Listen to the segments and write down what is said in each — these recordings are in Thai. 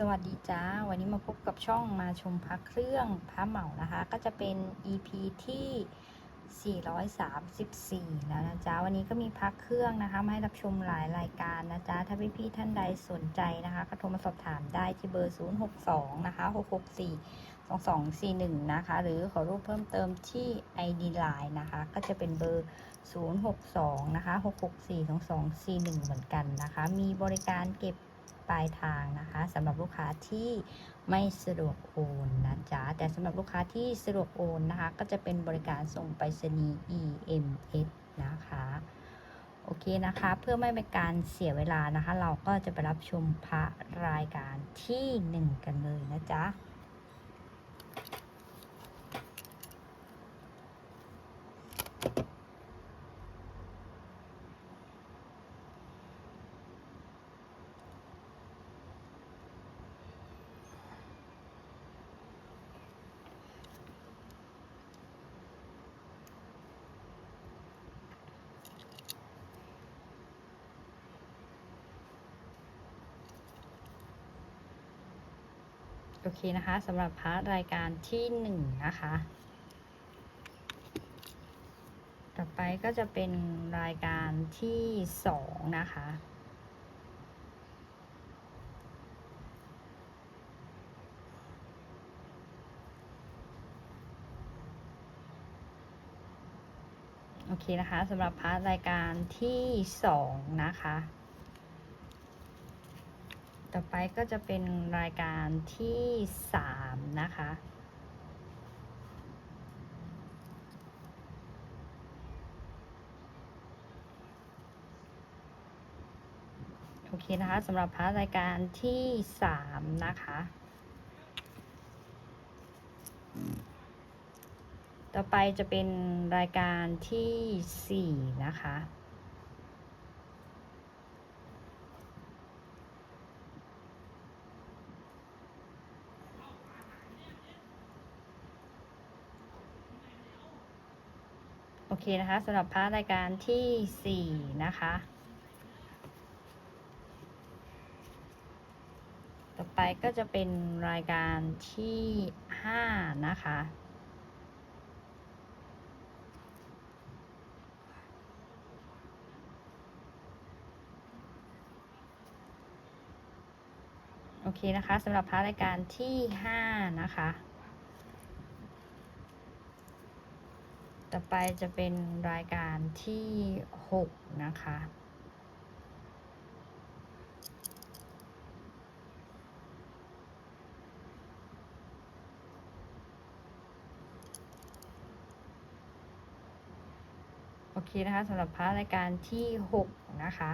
สวัสดีจ้า วันนี้มาพบกับช่องมาชมพระเครื่องพระเหมานะคะ ก็จะเป็น EP ที่ 434 แล้วนะจ๊ะ วันนี้ก็มีพระเครื่องนะคะมาให้รับชมหลายรายการนะจ๊ะ ถ้าพี่พี่ท่านใดสนใจนะคะ ก็โทรมาสอบถามได้ที่เบอร์ 062 นะคะ 664 2241 นะคะ หรือขอรูปเพิ่มเติมที่ ID Line นะคะ ก็จะเป็นเบอร์ 062 นะคะ 664 2241 เหมือนกันนะคะ มีบริการเก็บ ปลายทางนะคะสำหรับลูกค้าที่ไม่สะดวกโอนนะจ๊ะแต่สำหรับลูกค้าที่สะดวกโอนนะคะ ก็จะเป็นบริการส่งไปรษณีย์ EMS นะคะโอเคนะคะเพื่อไม่เป็นการเสียเวลานะคะ เราก็จะไปรับชมพระรายการที่หนึ่งกันเลยนะจ๊ะ โอเคนะคะสำหรับพาร์ทรายการที่หนึ่งนะคะ ต่อไปก็จะเป็นรายการที่สองนะคะ โอเคนะคะสำหรับพาร์ทรายการที่สองนะคะ ต่อไปก็จะเป็นรายการที่สามนะคะ โอเคนะคะสำหรับพาร์ทรายการที่สามนะคะ ต่อไปจะเป็นรายการที่สี่นะคะ เคนะคะสำหรับพาร์ทรายการที่สี่นะคะ ต่อไปก็จะเป็นรายการที่ห้านะคะ โอเคนะคะสำหรับพาร์ทรายการที่ห้านะคะ ต่อไปจะเป็นรายการที่หกนะคะ โอเคนะคะสำหรับพาร์ทรายการที่หกนะคะ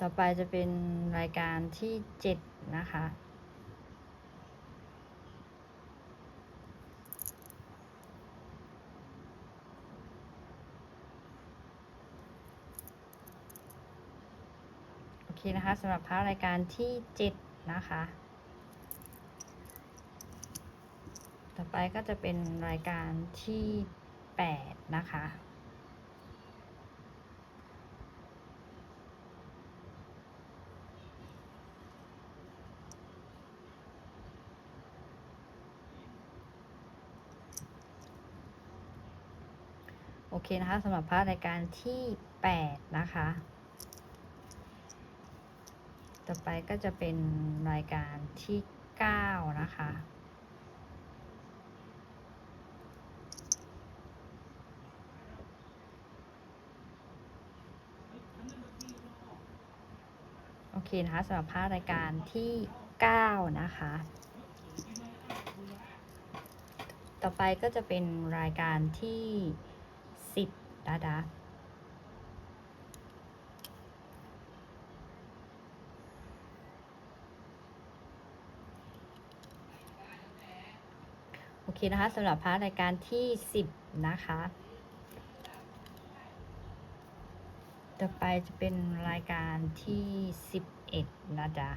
ต่อไปจะเป็นรายการที่เจ็ดนะคะ เคนะคะสำหรับพาร์ทรายการที่เจ็ดนะคะ ต่อไปก็จะเป็นรายการที่แปดนะคะโอเคนะคะสำหรับพาร์ทรายการที่แปดนะคะ ต่อไปก็จะเป็นรายการที่เก้านะคะ โอเคนะคะสำหรับพาร์ทรายการที่เก้านะคะ ต่อไปก็จะเป็นรายการที่สิบนะค โอเคนะคะสำหรับพาร์ทรายการที่สิบนะคะ ต่อไปจะเป็นรายการที่สิบเอ็ดนะจ๊ะ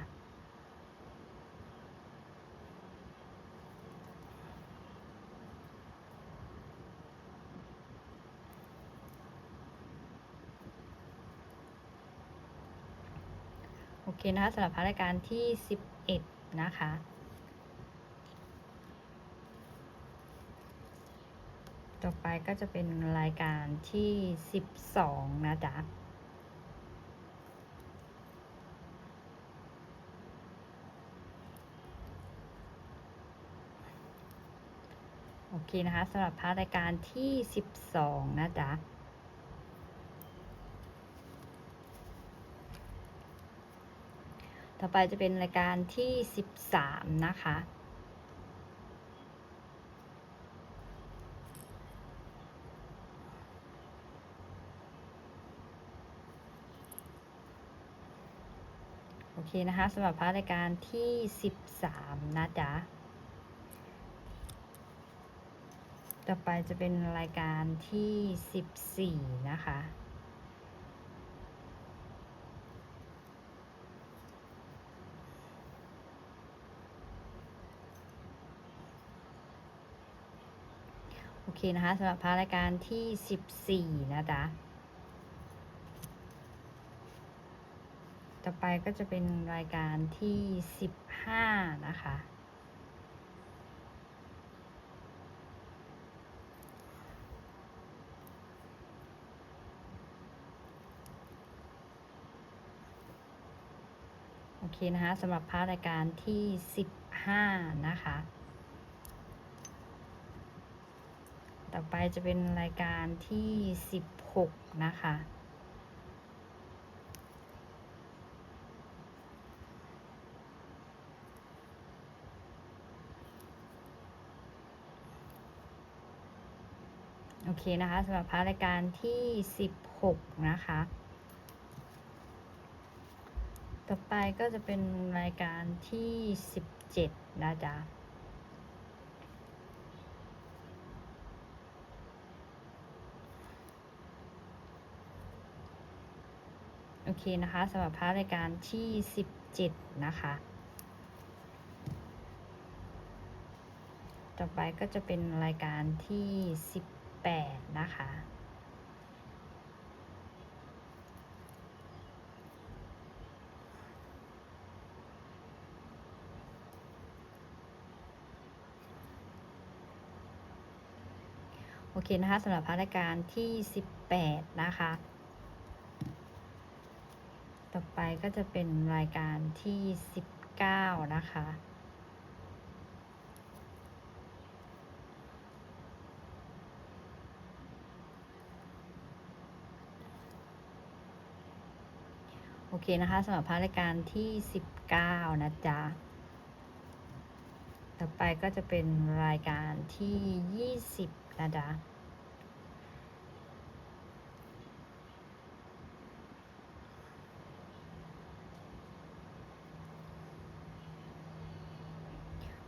โอเคนะคะสำหรับพาร์ทรายการที่สิบเอ็ดนะคะ ต่อไปก็จะเป็นรายการที่สิบสองนะจ๊ะโอเคนะคะสำหรับพาร์ทรายการที่สิบสองนะจ๊ะต่อไปจะเป็นรายการที่สิบสามนะคะ อเคนะคะสำหรับพาร์ทรายการที่สิบสามนะจ๊ะ ต่อไปจะเป็นรายการที่สิบสี่นะคะโอเคนะคะสำหรับพาร์ทรายการที่สิบสี่นะจ๊ะ ต่อไปก็จะเป็นรายการที่สิบห้านะคะ โอเคนะคะสำหรับพาร์ทรายการที่สิบห้านะคะ ต่อไปจะเป็นรายการที่สิบหกนะคะ อเคนะคะสำหรับพาร์ทรายการที่สิบหกนะคะ ต่อไปก็จะเป็นรายการที่สิบเจ็ดนะจ๊ะโอเคนะคะสำหรับพาร์ทรายการที่สิบเจ็ดนะคะ ต่อไปก็จะเป็นรายการที่สิ บแปดนะคะ โอเคนะคะสำหรับพาร์ทรายการที่สิบแปดนะคะ ต่อไปก็จะเป็นรายการที่สิบเก้านะคะ เคนะคะสำหรับพาร์ทรายการที่สิบเก้านะจ๊ะ ต่อไปก็จะเป็นรายการที่ยี่สิบนะจ๊ะ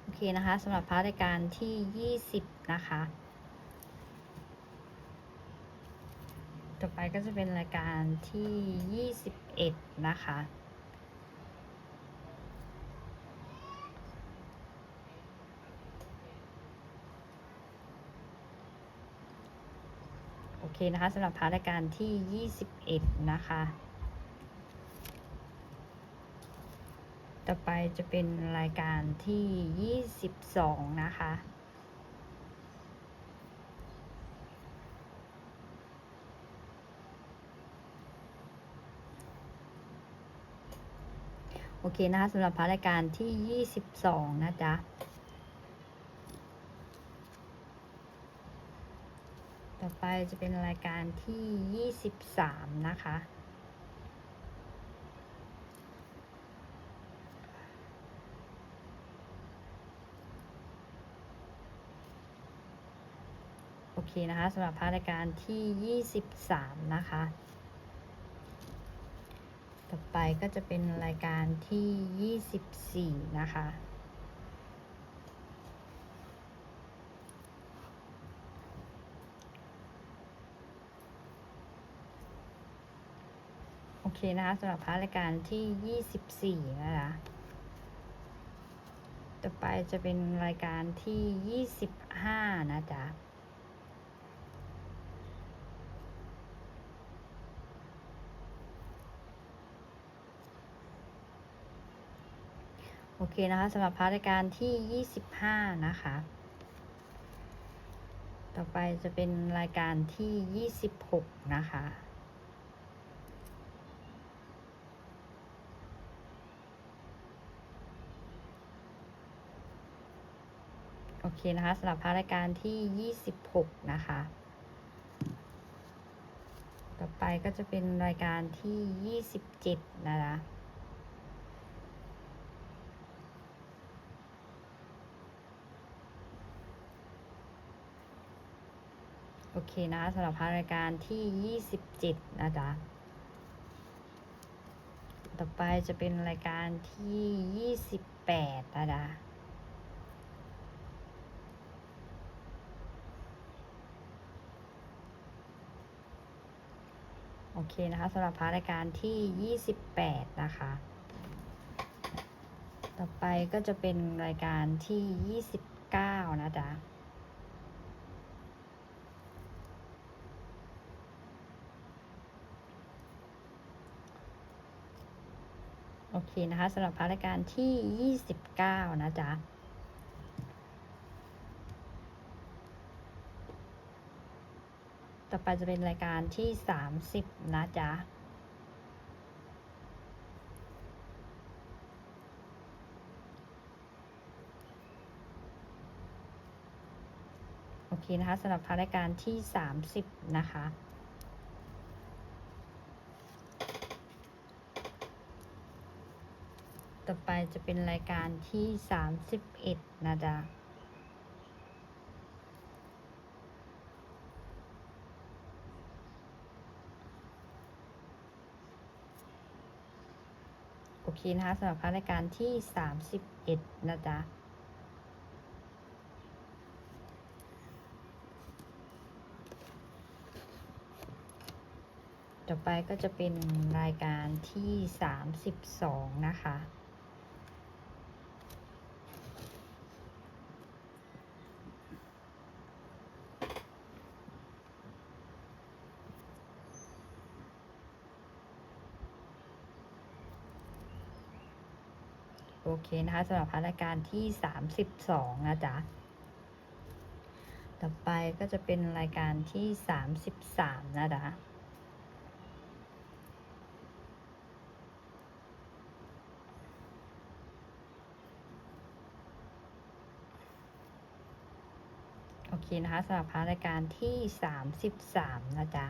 โอเคนะคะสำหรับพาร์ทรายการที่ยี่สิบนะคะ ต่อไปก็จะเป็นรายการที่ยี่สิบเอ็ดนะคะ โอเคนะคะสำหรับพาร์ทรายการที่ยี่สิบเอ็ดนะคะ ต่อไปจะเป็นรายการที่ยี่สิบสองนะคะ โอเคนะคะสำหรับพารายการที่ยี่สิบสองนะจ๊ะ ต่อไปจะเป็นรายการที่ยี่สิบสามนะคะ โอเคนะคะสำหรับพาร์ทรายการที่ยี่สิบสามนะคะ ต่อไปก็จะเป็นรายการที่ยี่สิบสี่นะคะ โอเคนะคะสำหรับพาร์ทรายการที่ยี่สิบสี่นะคะ ต่อไปจะเป็นรายการที่ยี่สิบห้านะจ๊ะ อเคนะคะสำหรับพาร์ทรายการที่ 25 นะคะ ต่อไปจะเป็นรายการที่ 26 นะคะโอเคนะคะสำหรับพาร์ทรายการที่ 26 นะคะ ต่อไปก็จะเป็นรายการที่ 27 นะคะ โอเคนะสำหรับพาร์ทรายการที่ 27 นะจ๊ะ ต่อไปจะเป็นรายการที่ 28 นะจ๊ะโอเคนะคะสำหรับพาร์ทรายการที่ 28 นะคะ ต่อไปก็จะเป็นรายการที่ 29 นะจ๊ะ เคนะคะสำหรับพาร์ทรายการที่ 29 นะจ๊ะต่อไปจะเป็นรายการที่ 30 นะจ๊ะโอเคนะคะสำหรับพาร์ทรายการที่ 30 นะคะ ต่อไปจะเป็นรายการที่31นะจ๊ะโอเคนะคะสำหรับพารรายการที่31นะจ๊ะต่อไปก็จะเป็นรายการที่ 32 นะคะ เคนะคะสำหรับพาร์ทรายการที่32นะจ๊ะ ต่อไปก็จะเป็นรายการที่33นะจ๊ะโอเคนะคะสำหรับพาร์ทรายการที่33นะจ๊ะ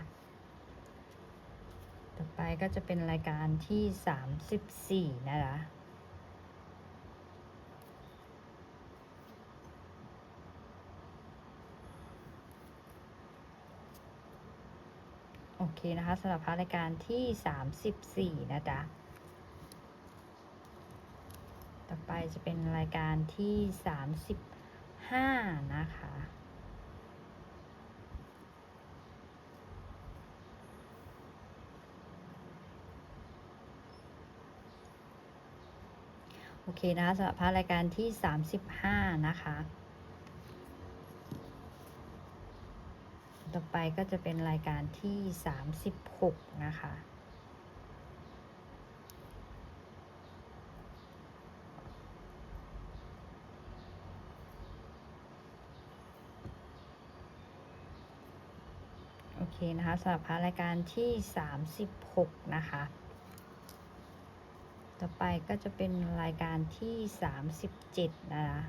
ต่อไปก็จะเป็นรายการที่34นะจ๊ะ อเคนะคะสำหรับพาร์ทรายการที่ 34 นะจ๊ะ ต่อไปจะเป็นรายการที่ 35 นะคะ โอเคนะคะสำหรับพาร์ทรายการที่ 35 นะคะ ต่อไปก็จะเป็นรายการที่ 36 นะคะ โอเคนะคะสำหรับพาร์ทรายการที่ 36 นะคะ ต่อไปก็จะเป็นรายการที่ 37 นะคะ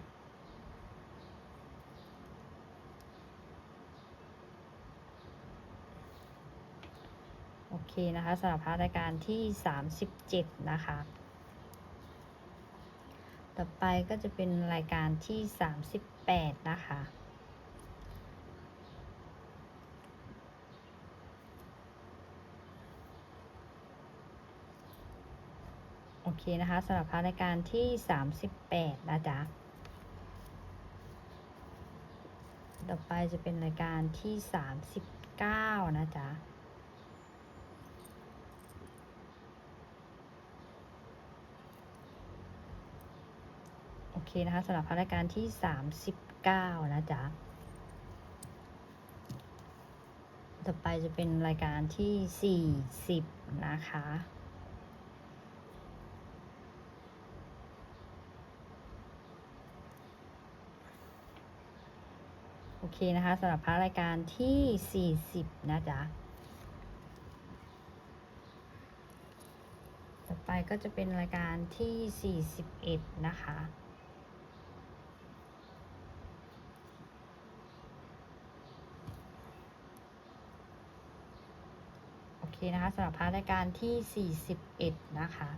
โอเค นะคะสำหรับพาร์ทรายการที่ 37 นะคะ ต่อไปก็จะเป็นรายการที่ 38 นะคะโอเคนะคะสำหรับพาร์ทรายการที่ 38 นะจ๊ะต่อไปจะเป็นรายการที่ 39 นะจ๊ะ คนะคะสำหรับพารายการที่ 39 นะจ๊ะ ต่อไปจะเป็นรายการที่ 40 นะคะโอเคนะคะสำหรับพารายการที่ 40 นะจ๊ะ ต่อไปก็จะเป็นรายการที่ 41 นะคะ เคนะคะสำหรับพาร์ทรายการที่ 41 นะคะ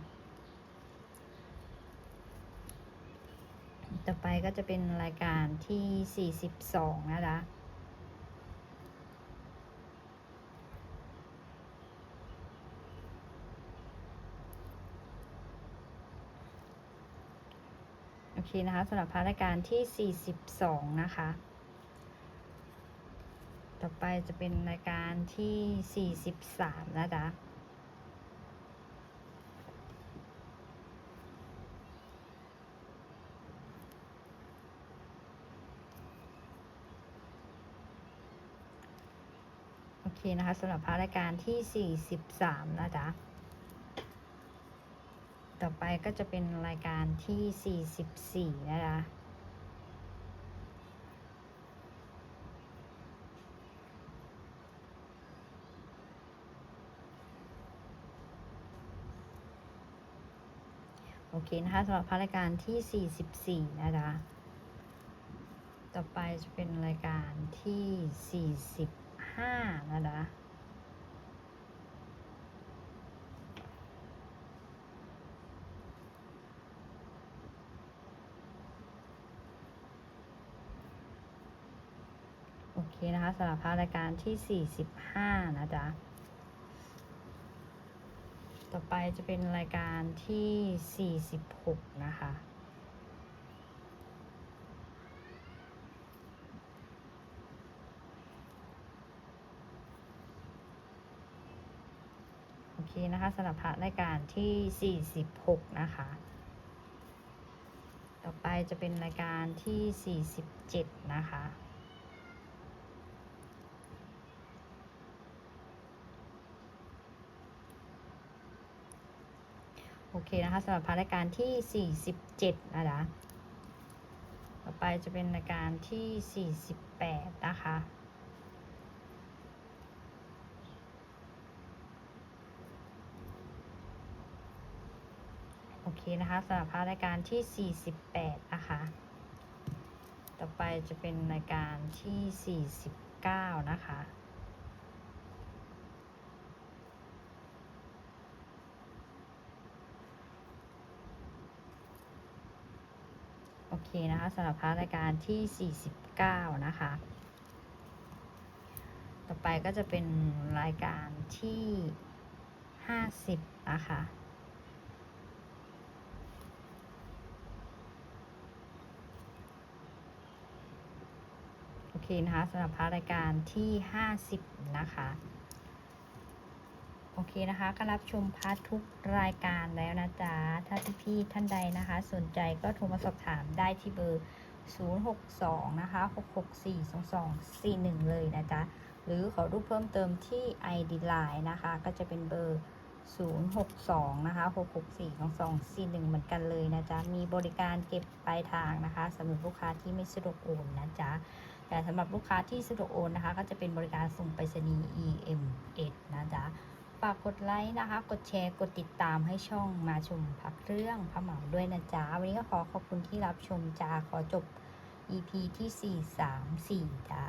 ต่อไปก็จะเป็นรายการที่ 42 นะคะโอเคนะคะสำหรับพาร์ทรายการที่ 42 นะคะ ต่อไปจะเป็นรายการที่ 43 นะจ๊ะโอเคนะคะสำหรับพารายการที่ 43 นะจ๊ะ ต่อไปก็จะเป็นรายการที่ 44 นะคะ เคนะคะสำหรับพารายการที่ 44 นะคะ ต่อไปจะเป็นรายการที่ 45 นะคะโอเคนะคะสำหรับพาร์ทรายการที่ 45 นะจ๊ะ ต่อไปจะเป็นรายการที่ 46 นะคะ โอเคนะคะสำหรับพร์ทรายการที่ 46 นะคะ ต่อไปจะเป็นรายการที่ 47 นะคะ โอเคนะคะสำหรับพาร์ทรายการที่ 47 นะจ๊ะต่อไปจะเป็นรายการที่ 48 นะคะโอเคนะคะสำหรับพาร์ทรายการที่ 48 นะคะ ต่อไปจะเป็นรายการที่ 49 นะคะ เคนะคะสำหรับพาร์ทรายการที่ 49 นะคะ ต่อไปก็จะเป็นรายการที่ 50 นะคะโอเคนะคะสำหรับพาร์ทรายการที่ 50 นะคะ โอเคนะคะ ก็รับชมพาร์ททุกรายการแล้วนะจ๊ะ ถ้าพี่ๆท่านใดนะคะ สนใจก็โทรมาสอบถามได้ที่เบอร์ 062 นะคะ 664 2241 เลยนะจ๊ะ หรือขอรูปเพิ่มเติมที่ ID Line นะคะ ก็จะเป็นเบอร์ 062 นะคะ 664 2241 เหมือนกันเลยนะจ๊ะ มีบริการเก็บปลายทางนะคะสำหรับลูกค้าที่ไม่สะดวกโอนนะจ๊ะแต่สำหรับลูกค้าที่สะดวกโอนนะคะ ก็จะเป็นบริการส่งไปรษณีย์ EMS นะจ๊ะ ฝากกดไลค์นะคะ กดแชร์กดติดตามให้ช่องมาชมพักเรื่องพระเหมาด้วยนะจ๊ะ วันนี้ก็ขอขอบคุณที่รับชมจ้าขอจบ EP ที่ 4 3 4จ้า